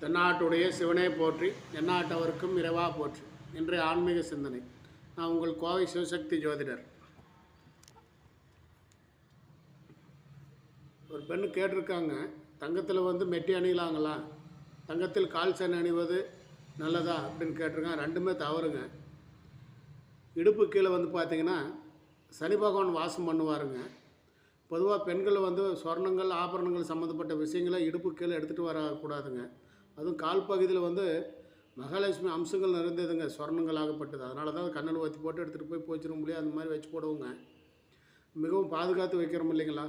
தென்னாட்டுடைய சிவனே போற்றி தென்னாட்டவருக்கும் இரவா போற்றி இன்றைய ஆன்மீக சிந்தனை. நான் உங்கள் கோவை சிவசக்தி ஜோதிடர். ஒரு பெண்ணு கேட்டிருக்காங்க தங்கத்தில் வந்து மெட்டி அணியலாங்களா? தங்கத்தில் கால் சென் அணிவது நல்லதா அப்படின்னு கேட்டிருக்காங்க ரெண்டுமே தவறுங்க. இடுப்பு கீழே வந்து பார்த்தீங்கன்னா சனி பகவான் வாசம் பண்ணுவாருங்க. பொதுவாக பெண்கள் வந்து சொர்ணங்கள் ஆபரணங்கள் சம்மந்தப்பட்ட விஷயங்களை இடுப்பு கீழே எடுத்துகிட்டு வரக்கூடாதுங்க. அதுவும் கால் பகுதியில் வந்து மகாலட்சுமி அம்சங்கள் நிறைந்ததுங்க. சொர்ணங்கள் ஆகப்பட்டது. அதனால தான் கண்ணில் ஊற்றி போட்டு எடுத்துகிட்டு போய் போச்சிட முடியாது. அந்த மாதிரி வச்சு போடுவோங்க. மிகவும் பாதுகாத்து வைக்கிறோம் இல்லைங்களா?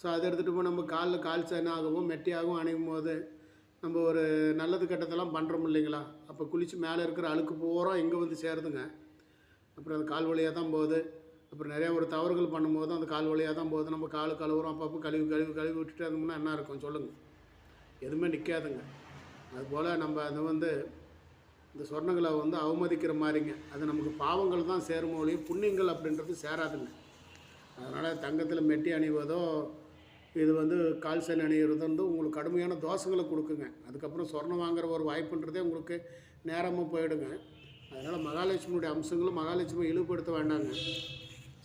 ஸோ அதை எடுத்துகிட்டு போய் நம்ம காலில் கால் சேனாகவும் மெட்டியாகவும் அணையும் போது நம்ம ஒரு நல்லது கெட்டதெல்லாம் பண்ணுறோம் இல்லைங்களா? அப்போ குளித்து மேலே இருக்கிற அழுக்கு பூரா இங்கே வந்து சேருதுங்க. அப்புறம் அது கால் வழியாக தான் போகுது. அப்புறம் நிறையா ஒரு தவறுகள் பண்ணும்போது அந்த கால் வழியாக தான் போகுது. நம்ம கால் கழுவுறோம். அப்பப்போ கழுவி கழுவி கழுவி விட்டுட்டு இருந்தோம்னா என்ன இருக்கும்? சொல்லுங்கள் எதுவுமே நிற்காதுங்க அதுபோல் நம்ம அது வந்து இந்த சொர்ணங்களை வந்து அவமதிக்கிற மாதிரிங்க. அது நமக்கு பாவங்கள் தான் சேரும் ஒழிய புண்ணியங்கள் அப்படின்றது சேராதுங்க. அதனால் தங்கத்தில் மெட்டி அணிவதோ இது வந்து கால் சென் அணிகிறது வந்து உங்களுக்கு கடுமையான தோஷங்களை கொடுக்குங்க. அதுக்கப்புறம் சொர்ணம் வாங்குற ஒரு வாய்ப்புன்றதே உங்களுக்கு நேரமாக போயிடுங்க. அதனால் மகாலட்சுமியுடைய அம்சங்களும் மகாலட்சுமி இழிவுபடுத்த வேண்டாங்க.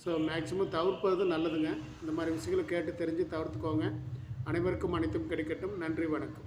ஸோ மேக்ஸிமம் தவிர்ப்பது நல்லதுங்க. இந்த மாதிரி விஷயங்களை கேட்டு தெரிஞ்சு தவிர்த்துக்கோங்க. அனைவருக்கும் அனைத்தும் கிடைக்கட்டும். நன்றி வணக்கம்.